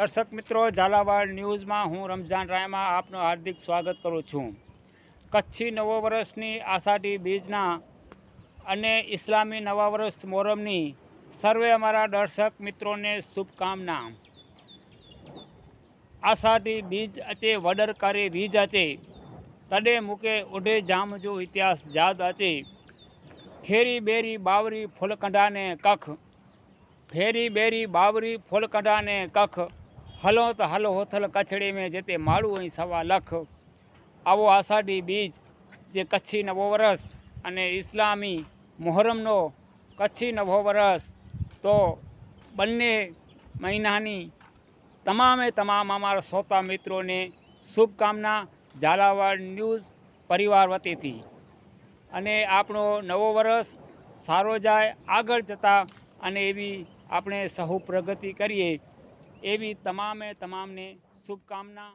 દર્શક મિત્રો, ઝાલાવાડ ન્યૂઝમાં હું રમઝાન રાયમાં આપનું હાર્દિક સ્વાગત કરું છું. કચ્છી નવો વર્ષની આષાઢી બીજના અને ઇસ્લામી નવા વર્ષ મોરમની સર્વે અમારા દર્શક મિત્રોને શુભકામના. આષાઢી બીજ અચે વડર કરે બીજ અચે, તડે મૂકે ઉઢે જામજો ઇતિહાસ જાદ અચે. ખેરી બેરી બાવરી ફૂલકંડાને કખ, ફેરી બેરી બાવરી ફૂલકંડાને કખ હલો તો હલો હોથલ કચડી મેં જે તે માળું અહીં સવા લખ. આવો આષાઢી બીજ, જે કચ્છી નવો વરસ અને ઇસ્લામી મોહરમનો કચ્છી નવો વરસ. તો બંને મહિનાની તમામે તમામ અમારા શ્રોતા મિત્રોને શુભકામના ઝાલાવાડ ન્યૂઝ પરિવાર વતીથી. અને આપણો નવો વરસ સારો જાય, આગળ જતા અને એવી આપણે સહુ પ્રગતિ કરીએ. એવી તમામે તમામને શુભકામના